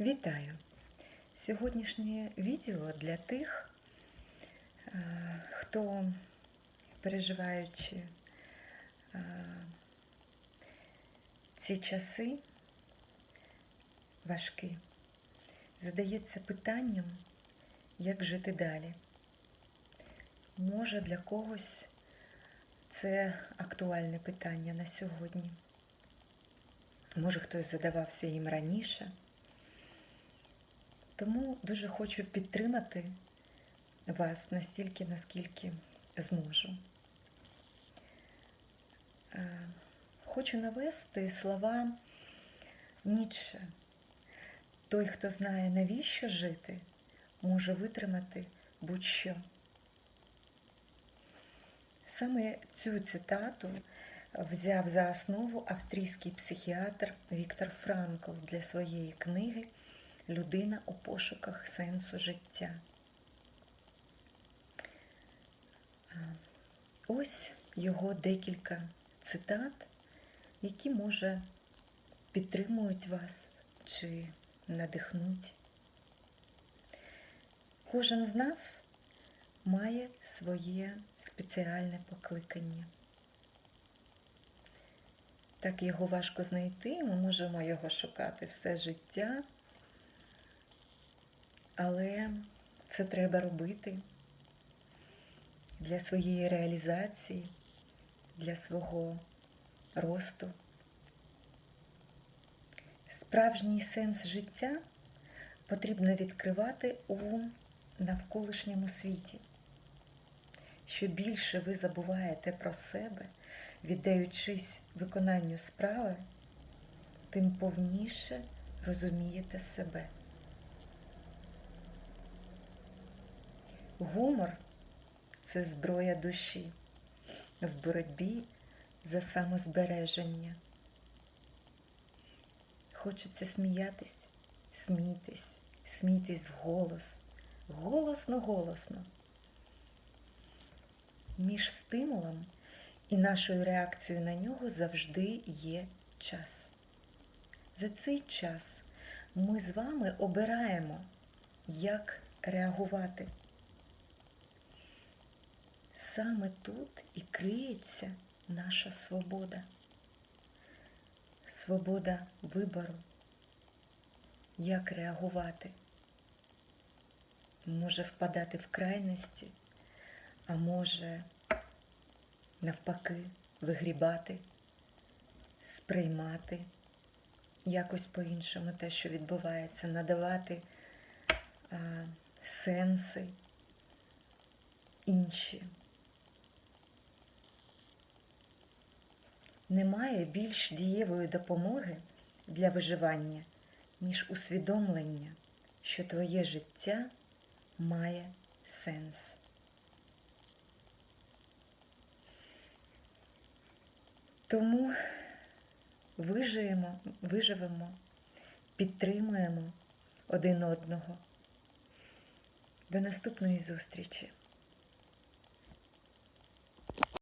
Вітаю! Сьогоднішнє відео для тих, е, хто переживаючи е, ці часи важкі, задається питанням, як жити далі. Може для когось це актуальне питання на сьогодні. Може, хтось задавався їм раніше. Тому дуже хочу підтримати вас настільки, наскільки зможу. Е, Хочу навести слова Ніцше. Той, хто знає, навіщо жити, може витримати будь-що. Саме цю цитату взяв за основу австрійський психіатр Віктор Франкл для своєї книги Людина у пошуках сенсу життя. Ось його декілька цитат, які, може, підтримують вас чи надихнуть. Кожен з нас має своє спеціальне покликання. Так його важко знайти, ми можемо його шукати все життя, але це треба робити для своєї реалізації, для свого росту. Справжній сенс життя потрібно відкривати у навколишньому світі. Що більше ви забуваєте про себе, віддаючись виконанню справи, тим повніше розумієте себе. Гумор це зброя душі в боротьбі за самозбереження. Хочеться сміятись, смійтесь, смійтесь вголос, голосно-голосно. Між стимулом і нашою реакцією на нього завжди є час. За цей час ми з вами обираємо, як реагувати. Саме тут і криється наша свобода. Свобода вибору, як реагувати. Може впадати в крайності, а може навпаки вигрібати, сприймати якось по-іншому те, що відбувається, надавати а, сенси інші. Немає більш дієвої допомоги для виживання, ніж усвідомлення, що твоє життя має сенс. Тому вижиємо, виживемо, підтримуємо один одного. До наступної зустрічі!